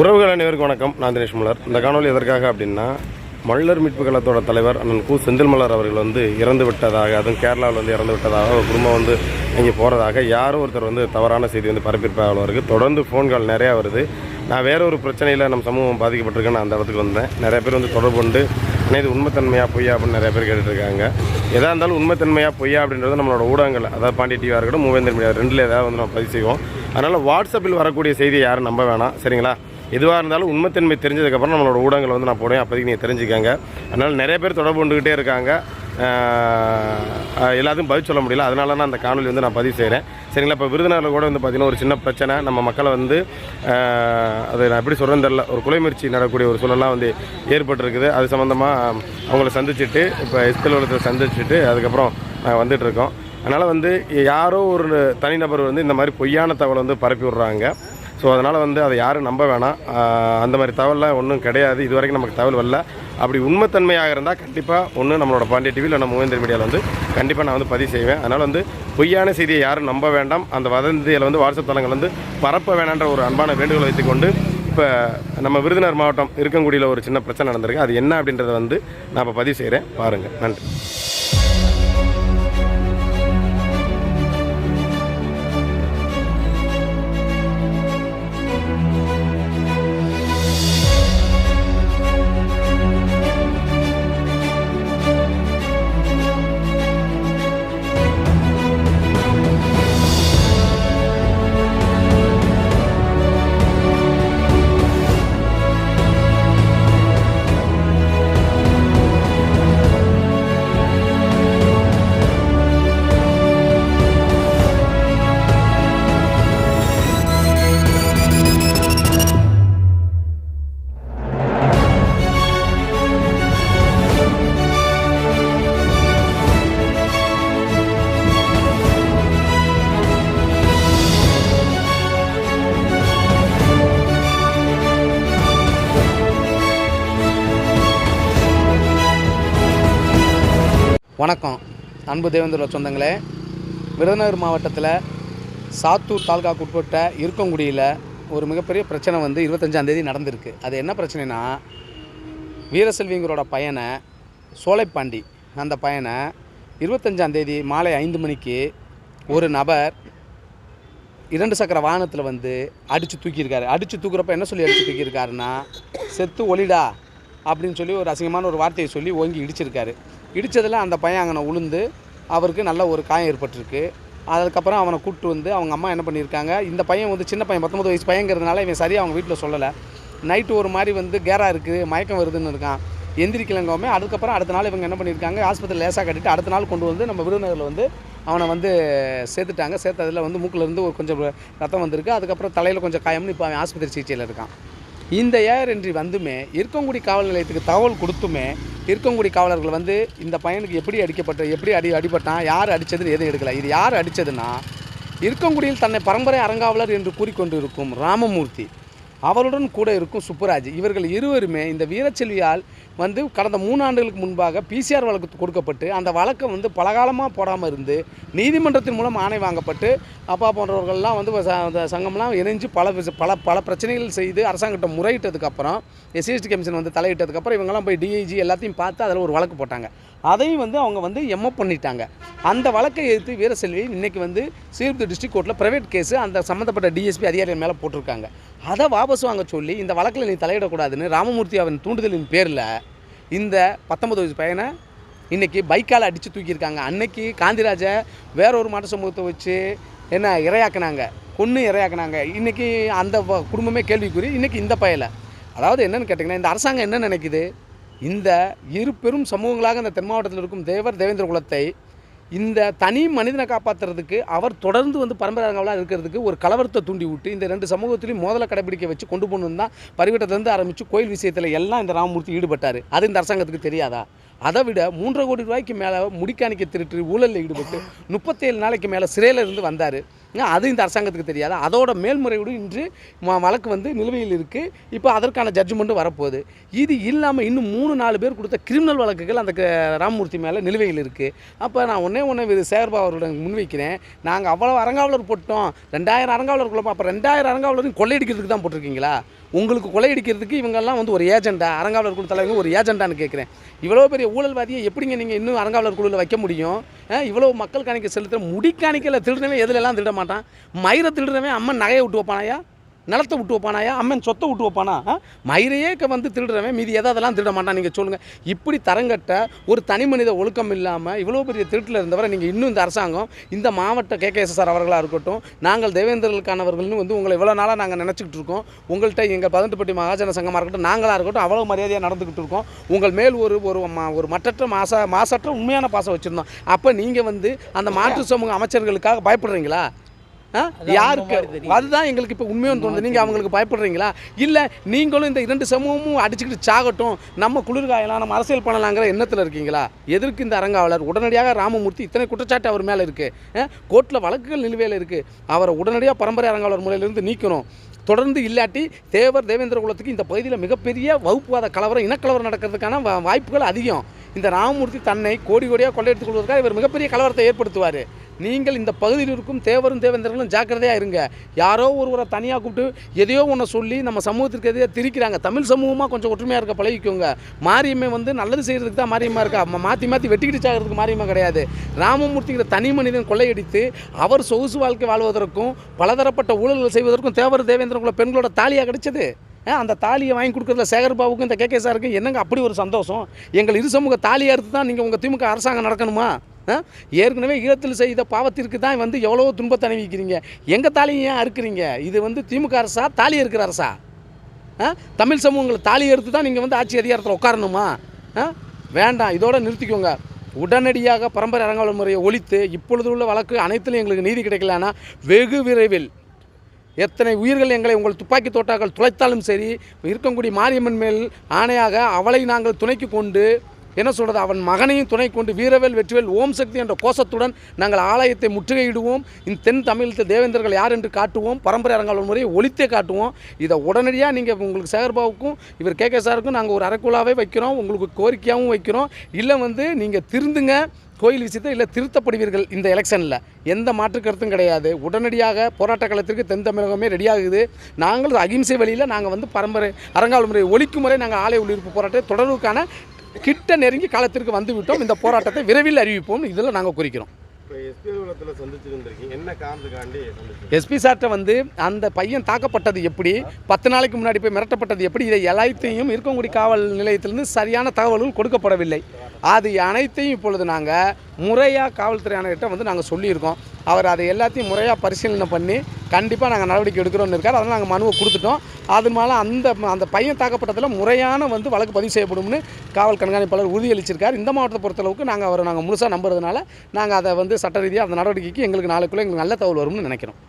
உறவுகள் அனைவருக்கும் வணக்கம். நான் தினேஷ் மலர் இந்த காணொலி எதற்காக அப்படின்னா மல்லர் மீட்பு கழகத்தோட தலைவர் அண்ணன் கு. செந்தில் மலர் அவர்கள் வந்து இறந்து விட்டதாக அதுவும் கேரளாவில் வந்து இறந்து விட்டதாக ஒரு குடும்பம் வந்து இங்கே போகிறதாக யாரோ ஒருத்தர் வந்து தவறான செய்தி வந்து பரப்பியிருப்பாங்க இருக்குது தொடர்ந்து ஃபோன்கள் நிறையா வருது. நான் வேற ஒரு பிரச்சனையில் நம்ம சமூகம் பாதிக்கப்பட்டிருக்கேன்னு அந்த இடத்துக்கு வந்தேன். நிறைய பேர் வந்து தொடர்பு கொண்டு அண்ணே இது உண்மைத்தன்மையா பொய்யா அப்படின்னு நிறைய பேர் கேட்டுட்ருக்காங்க. எதாக இருந்தாலும் உண்மைத்தன்மையா பொய்யா அப்படின்றது நம்மளோட ஊடகங்கள். அதாவது பாண்டி டிவியாக இருக்கட்டும் மூவேந்தர் மீடியா ரெண்டில் ஏதாவது வந்து நம்ம பதிவு செய்வோம். அதனால் வாட்ஸ்அப்பில் வரக்கூடிய செய்தியை யாரும் நம்ப வேணாம். சரிங்களா? எதுவாக இருந்தாலும் உண்மைத்தன்மை தெரிஞ்சதுக்கப்புறம் நம்மளோட ஊடகங்களை வந்து நான் போடுவேன். அப்போதைக்கு நீங்கள் தெரிஞ்சுக்கங்க. அதனால் நிறைய பேர் தொடர்பு கொண்டுக்கிட்டே இருக்காங்க. எல்லாத்தையும் பதில் சொல்ல முடியல. அதனால நான் அந்த காணொலி வந்து நான் பதிவு செய்கிறேன் சரிங்களா? இப்போ விருதுநகரில் கூட வந்து பார்த்திங்கன்னா ஒரு சின்ன பிரச்சனை. நம்ம மக்களை வந்து அதை நான் எப்படி சொல்கிறேன் தெரில ஒரு குலைமுயற்சி நடக்கூடிய நடக்கக்கூடிய ஒரு சூழலாம் வந்து ஏற்பட்டிருக்குது. அது சம்மந்தமாக அவங்கள சந்திச்சுட்டு இப்போ எஸ்பி அலுவலகத்தை சந்திச்சுட்டு அதுக்கப்புறம் நாங்கள் வந்துட்டுருக்கோம் அதனால் வந்து யாரோ ஒரு தனிநபர் வந்து இந்த மாதிரி பொய்யான தகவலை வந்து பரப்பி விட்றாங்க. ஸோ அதனால் வந்து அதை யாரும் நம்ப வேணாம். அந்த மாதிரி தகவலாம் ஒன்றும் கிடையாது. இது வரைக்கும் நமக்கு தகவல் வரல. அப்படி உண்மைத்தன்மையாக இருந்தால் கண்டிப்பாக ஒன்று நம்மளோட பாண்டிய டிவி இல்லை நம்ம மூவேந்தர் மீடியாவில் வந்து கண்டிப்பாக நான் வந்து பதிவு செய்வேன். அதனால் வந்து பொய்யான செய்தியை யாரும் நம்ப வேண்டாம். அந்த வதந்தியில் வந்து வாட்ஸ்அப் தளங்கள் வந்து பரப்ப வேணான்ற ஒரு அன்பான வேண்டுகோளை வைத்துக்கொண்டு இப்போ நம்ம விருதுநகர் மாவட்டம் இருக்கங்குடியில் ஒரு சின்ன பிரச்சனை நடந்திருக்கு. அது என்ன அப்படின்றத வந்து நான் இப்போ பதிவு செய்கிறேன் பாருங்கள் நன்றி. வணக்கம். அன்பு தேவேந்திர சொந்தங்களே விருதுநகர் மாவட்டத்தில் சாத்தூர் தாலுகாக்கு உட்பட்ட இருக்கங்குடியில் ஒரு மிகப்பெரிய பிரச்சனை வந்து இருபத்தஞ்சாந்தேதி நடந்திருக்கு. அது என்ன பிரச்சனைனா வீரசெல்விங்களோட பையனை சோலைப்பாண்டி அந்த பையனை இருபத்தஞ்சாந்தேதி மாலை ஐந்து மணிக்கு ஒரு நபர் இரண்டு சக்கர வாகனத்தில் வந்து அடித்து தூக்கியிருக்காரு. அடித்து தூக்குறப்ப என்ன சொல்லி அடித்து தூக்கியிருக்காருன்னா செத்து ஒளிடா அப்படின்னு சொல்லி ஒரு அசிங்கமான ஒரு வார்த்தையை சொல்லி ஓங்கி இடிச்சிருக்காரு. இடித்ததில் அந்த பையன் அங்கே உளுந்து அவருக்கு நல்ல ஒரு காயம் ஏற்பட்டிருக்கு. அதுக்கப்புறம் அவனை கூப்பிட்டு வந்து அவங்க அம்மா என்ன பண்ணியிருக்காங்க இந்த பையன் வந்து சின்ன பையன் பத்தொம்பது வயசு பையங்கிறதுனால இவன் சரியாக அவங்க வீட்டில் சொல்லலை. நைட்டு ஒரு மாதிரி வந்து கேராக இருக்குது மயக்கம் வருதுன்னு இருக்கான். எந்திரிக்கலங்கவுமே அதுக்கப்புறம் அடுத்த நாள் இவங்க என்ன பண்ணியிருக்காங்க ஆஸ்பத்திரி லேசாக கட்டிட்டு அடுத்த நாள் கொண்டு வந்து நம்ம விருதுநகரில் வந்து அவனை வந்து சேர்த்துட்டாங்க. சேர்த்ததில் வந்து மூக்கிலேருந்து ஒரு கொஞ்சம் ரத்தம் வந்திருக்கு. அதுக்கப்புறம் தலையில் கொஞ்சம் காயம்னு இப்போ அவன் ஆஸ்பத்திரி சிகிச்சையில் இருக்கான். இந்த ஏர் என்றி வந்துமே இருக்கங்குடி காவல் நிலையத்துக்கு தகவல் கொடுத்துமே இருக்கங்குடி காவலர்கள் வந்து இந்த பையனுக்கு எப்படி அடிக்கப்பட்ட எப்படி அடி அடிபட்டான் யார் அடித்ததுன்னு எதுவும் எடுக்கலை. இது யார் அடித்ததுன்னா இருக்கங்குடியில் தன்னை பரம்பரை அறங்காவலர் என்று கூறிக்கொண்டு இருக்கும் ராமமூர்த்தி. அவருடன் கூட இருக்கும் சுப்புராஜ். இவர்கள் இருவருமே இந்த வீரச்செல்வியால் வந்து கடந்த மூணு ஆண்டுகளுக்கு முன்பாக பிசிஆர் வழக்கு கொடுக்கப்பட்டு அந்த வழக்கை வந்து பலகாலமாக போடாமல் இருந்து நீதிமன்றத்தின் மூலம் ஆணை வாங்கப்பட்டு அப்பா போன்றவர்கள்லாம் வந்து ச- அந்த சங்கம்லாம் இணைஞ்சு பல பல பல பிரச்சனைகள் செய்து அரசாங்கத்தை முறையிட்டதுக்கப்புறம் எஸ்சிஎஸ்டி கமிஷன் வந்து தலையிட்டதுக்கப்புறம் இவங்கெல்லாம் போய் டிஐஜி எல்லாத்தையும் பார்த்து அதில் ஒரு வழக்கு போட்டாங்க. அதையும் வந்து அவங்க வந்து எம்எப் பண்ணிட்டாங்க. அந்த வழக்கை எதிர்த்து வீரசெல்வி இன்னைக்கு வந்து சீர்திருத்த டிஸ்ட்ரிக் கோர்ட்டில் ப்ரைவேட் கேஸு அந்த சம்மந்தப்பட்ட டிஎஸ்பி அதிகாரிகள் மேலே போட்டிருக்காங்க. அதை வாபஸ் வாங்க சொல்லி இந்த வழக்கில் நீ தலையிடக்கூடாதுன்னு ராமமூர்த்தி அவன் தூண்டுதலின் பேரில் இந்த பத்தொன்பது வயசு பையனை இன்றைக்கி பைக்கால் அடித்து தூக்கியிருக்காங்க. அன்னைக்கு காந்திராஜை வேற ஒரு மாட்டு சமூகத்தை வச்சு என்ன இரையாக்குனாங்க. கொன்று இரையாக்குனாங்க. இன்றைக்கி அந்த வ- குடும்பமே கேள்விக்குறி. இன்றைக்கி இந்த பயலை. அதாவது என்னென்னு கேட்டிங்கன்னா இந்த அரசாங்கம் என்ன நினைக்குது? இந்த இரு பெரும் சமூகங்களாக இந்த தென் மாவட்டத்தில் இருக்கும் தேவர் தேவேந்திர குலத்தை இந்த தனி மனிதனை காப்பாற்றுறதுக்கு அவர் தொடர்ந்து வந்து பரம்பராங்களாக இருக்கிறதுக்கு ஒரு கலவரத்தை தூண்டி விட்டு இந்த ரெண்டு சமூகத்திலையும் மோதலை கடைபிடிக்க வச்சு கொண்டு போகணும் தான் பரிவட்டத்திலேருந்து ஆரம்பித்து கோயில் விஷயத்தில் எல்லாம் இந்த ராமமூர்த்தி ஈடுபட்டார். அது இந்த அரசாங்கத்துக்கு தெரியாதா? அதை விட மூன்றரை கோடி ரூபாய்க்கு மேலே முடிக்காணிக்க திருட்டு ஊழலில் ஈடுபட்டு முப்பத்தேழு நாளைக்கு மேலே சிறையில் இருந்து வந்தார். அது இந்த அரசாங்கத்துக்கு தெரியாது. அதோட மேல்முறையீடு இன்று வழக்கு வந்து நிலுவையில் இருக்குது இப்போ அதற்கான ஜட்ஜ்மெண்ட்டும் வரப்போகுது. இது இல்லாமல் இன்னும் மூணு நாலு பேர் கொடுத்த கிரிமினல் வழக்குகள் அந்த ராமமூர்த்தி மேலே நிலுவையில் இருக்குது அப்போ நான் ஒன்றே ஒன்று சேர்பா அவர்களிடம் முன்வைக்கிறேன். நாங்கள் அவ்வளோ அரங்காவலர் போட்டோம். ரெண்டாயிரம் அரங்காவலர் குழப்பம் அப்போ ரெண்டாயிரம் அரங்காவலரையும் கொள்ளையடிக்கிறதுக்கு தான் போட்டிருக்கீங்களா? உங்களுக்கு கொலையடிக்கிறதுக்கு இவங்கெல்லாம் வந்து ஒரு ஏஜெண்டா அறங்காவலர் குழு தலைவங்க ஒரு ஏஜெண்டான்னு கேட்குறேன். இவ்வளோ பெரிய ஊழல்வாதியை எப்படிங்க நீங்கள் இன்னும் அறங்காவலர் குழுவில் வைக்க முடியும்? இவ்வளோ மக்கள் காணிக்க செலுத்துற முடி காணிக்கையில் திருடுறவன் எதுலெல்லாம் திருட மாட்டான்? மயிரை திருடுறவன் அம்மன் நகையை விட்டு வைப்பானாயா நிலத்தை விட்டு வைப்பானாயா? அம்மன் சொத்தை விட்டு வைப்பானா? மயிரையே க- வந்து திருடுறவன். மீதி எதாவதெல்லாம் திருட மாட்டான் நீங்கள் சொல்லுங்கள் இப்படி தரங்கட்ட ஒரு தனி மனித ஒழுக்கம் இல்லாமல் இவ்வளோ பெரிய திருட்டில் இருந்தவரை நீங்கள் இன்னும் இந்த அரசாங்கம் இந்த மாவட்ட கேகேஎஸ்எஸ்ஆர் அவர்களாக இருக்கட்டும் நாங்கள் தேவேந்திரர்களுக்கானவர்கள்னு வந்து உங்களை இவ்வளோ நாளாக நாங்கள் நினச்சிக்கிட்டு இருக்கோம். உங்கள்கிட்ட எங்கள் பதினெட்டுப்பட்டி மகாஜன சங்கமாக இருக்கட்டும் நாங்களாக இருக்கட்டும் அவ்வளோ மரியாதையாக நடந்துக்கிட்டு இருக்கோம். உங்கள் மேல் ஒரு ஒரு ஒரு மற்றற்ற மாச மாசற்ற உண்மையான பாசம் வச்சுருந்தோம். அப்போ நீங்கள் வந்து அந்த மாற்று சமூக அமைச்சர்களுக்காக பயப்படுறீங்களா? யாருக்கு? அதுதான் எங்களுக்கு இப்போ உண்மையான தோணுது. நீங்கள் அவங்களுக்கு பயப்படுறீங்களா? இல்லை நீங்களும் இந்த இரண்டு சமூகமும் அடிச்சுக்கிட்டு சாகட்டும். நம்ம குளிர்காயலாம் நம்ம அரசியல் பண்ணலாங்கிற எண்ணத்தில் இருக்கீங்களா? எதற்கு இந்த அரங்காவலர்? உடனடியாக ராமமூர்த்தி இத்தனை குற்றச்சாட்டு அவர் மேலே இருக்குது கோர்ட்டில் வழக்குகள் நிலுவையில் இருக்குது அவரை உடனடியாக பரம்பரை அரங்காவலர் முறையிலிருந்து நீக்கணும். தொடர்ந்து இல்லாட்டி தேவர் தேவேந்திர குலத்துக்கு இந்த பகுதியில் மிகப்பெரிய வகுப்புவாத கலவரம் இனக்கலவரம் நடக்கிறதுக்கான வாய்ப்புகள் அதிகம். இந்த ராமமூர்த்தி தன்னை கோடி கோடியாக கொள்ளையடித்துக் கொள்வதற்காக இவர் மிகப்பெரிய கலவரத்தை ஏற்படுத்துவார். நீங்கள் இந்த பகுதியில் இருக்கும் தேவரும் தேவேந்திரர்களும் ஜாக்கிரதையாக இருங்க. யாரோ ஒருவரை தனியாக கூப்பிட்டு எதையோ ஒன்று சொல்லி நம்ம சமூகத்திற்கு எதையோ திரிக்கிறாங்க. தமிழ் சமூகமாக கொஞ்சம் ஒற்றுமையாக இருக்க பழகிக்கோங்க. மாரியம்மை வந்து நல்லது செய்கிறதுக்கு தான் மாரியம்மா இருக்கா? மாற்றி மாற்றி வெட்டிக்கிட்டு சாகிறதுக்கு மாரியம்மா கிடையாது. ராமமூர்த்திங்கிற தனி மனிதன் கொள்ளையடித்து அவர் சொகுசு வாழ்க்கை வாழ்வதற்கும் பலதரப்பட்ட ஊழல்கள் செய்வதற்கும் தேவர் தேவேந்திரகுல பெண்களோட தாலியாக கிடைச்சது. அந்த தாலியை வாங்கி கொடுக்குறதுல சேகர் பாபுக்கும் இந்த கேகே சாருக்கும் என்னங்க அப்படி ஒரு சந்தோஷம்? எங்கள் இரு சமூக தாலியாக இருந்து தான் நீங்கள் உங்கள் திமுக அரசாங்கம் நடக்கணுமா? ஏற்கனவே ஈழத்தில் செய்த பாவத்திற்கு தான் வந்து எவ்வளவோ துன்பத்தை அணிவிக்கிறீங்க. எங்கள் தாலியை ஏன் அறுக்குறீங்க? இது வந்து திமுக அரசா? தாலி இருக்கிற அரசா? ஆ? தமிழ் சமூகங்களை தாலி எடுத்து தான் நீங்கள் வந்து ஆட்சி அதிகாரத்தில் உட்காரணுமா? ஆ? வேண்டாம் இதோட நிறுத்திக்கோங்க. உடனடியாக பரம்பரை அரங்காவல் முறையை ஒழித்து இப்பொழுது உள்ள வழக்கு அனைத்திலும் எங்களுக்கு நீதி கிடைக்கலன்னா வெகு விரைவில். எத்தனை உயிர்கள் எங்களை உங்கள் துப்பாக்கி தோட்டாக்கள் துளைத்தாலும் சரி இருக்கக்கூடிய மாரியம்மன் மேல் ஆணையாக அவளை நாங்கள் துணைக்கு கொண்டு என்ன சொல்கிறது அவன் மகனையும் துணை கொண்டு வீரவேல் வெற்றிவேல் ஓம் சக்தி என்ற கோஷத்துடன் நாங்கள் ஆலயத்தை முற்றுகையிடுவோம். இந்த தென் தமிழத்து தேவேந்தர்கள் யார் என்று காட்டுவோம். பரம்பரை அரங்காவல் முறையை ஒழித்தே காட்டுவோம். இதை உடனடியாக நீங்கள் உங்களுக்கு சேகர்பாவுக்கும் இவர் கே கே சாருக்கும் நாங்கள் ஒரு அரைக்குழாவே வைக்கிறோம். உங்களுக்கு கோரிக்கையாகவும் வைக்கிறோம். இல்லை வந்து நீங்கள் திருந்துங்க. கோயில் விஷயத்தை இல்லை திருத்தப்படுவீர்கள் இந்த எலெக்ஷனில். எந்த மாற்று கருத்தும் கிடையாது. உடனடியாக போராட்ட களத்திற்கு தென் தமிழகமே ரெடியாகுது நாங்கள் அகிம்சை வழியில் நாங்கள் வந்து பரம்பரை அரங்காவல் முறை ஒழிக்கும் முறை நாங்கள் ஆலய உள்ளிருப்பு போராட்டத்தை தொடர்வுக்கான கிட்ட நெருங்கி காலத்திற்கு வந்து விட்டோம். இந்த போராட்டத்தை விரைவில் அறிவிப்போம் இதில் நாங்கள் குறிக்கிறோம். எஸ்பி சார்ட்ட வந்து அந்த பையன் தாக்கப்பட்டது எப்படி பத்து நாளைக்கு முன்னாடி போய் மிரட்டப்பட்டது எப்படி இதை எல்லாத்தையும் இருக்கங்குடி காவல் நிலையத்திலிருந்து சரியான தகவல்கள் கொடுக்கப்படவில்லை. அது அனைத்தையும் இப்பொழுது நாங்கள் முறையாக காவல்துறை ஆணையர்கிட்ட வந்து நாங்கள் சொல்லியிருக்கோம். அவர் அதை எல்லாத்தையும் முறையாக பரிசீலனை பண்ணி கண்டிப்பாக நாங்கள் நடவடிக்கை எடுக்கிறோம்னு இருக்கார். அதனால் நாங்கள் மனுவை கொடுத்துட்டோம். அது மேலே அந்த அந்த பையன் தாக்கப்பட்டதில் முறையான வந்து வழக்கு பதிவு செய்யப்படும்னு காவல் கண்காணிப்பாளர் உறுதியளிச்சிருக்கார். இந்த மாவட்டத்தை பொறுத்தளவுக்கு நாங்கள் அவரை நாங்கள் முழுசாக நம்புறதுனால நாங்கள் அதை வந்து சட்ட ரீதியாக அந்த நடவடிக்கைக்கு எங்களுக்கு நாளைக்குள்ளே எங்களுக்கு நல்ல தகவல் வரும்னு நினைக்கிறோம்.